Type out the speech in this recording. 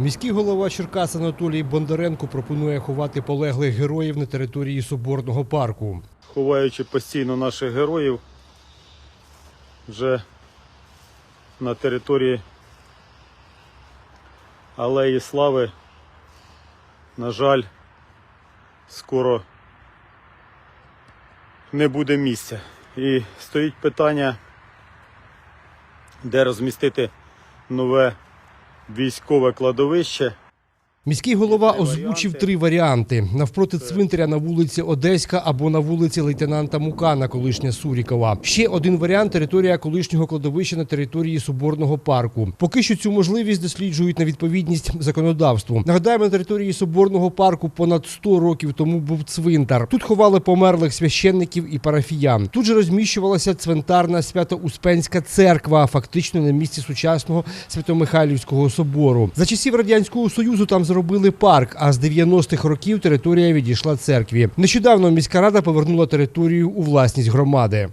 Міський голова Черкас Анатолій Бондаренко пропонує ховати полеглих героїв на території Соборного парку. ховаючи постійно наших героїв вже на території Алеї Слави, на жаль, скоро не буде місця. І стоїть питання, де розмістити нове військове кладовище. Міський голова озвучив три варіанти: навпроти цвинтаря на вулиці Одеська або на вулиці лейтенанта Мукана, колишня Сурікова. Ще один варіант територія колишнього кладовища на території Соборного парку. Поки що цю можливість досліджують на відповідність законодавству. Нагадаємо, на території Соборного парку понад 100 років тому був цвинтар. Тут ховали померлих священників і парафіян. Тут же розміщувалася цвинтарна Свято-Успенська церква, фактично на місці сучасного Свято-Михайлівського собору. За часів радянського союзу там зробили парк. А з 90-х років територія відійшла церкві. Нещодавно міська рада повернула територію у власність громади.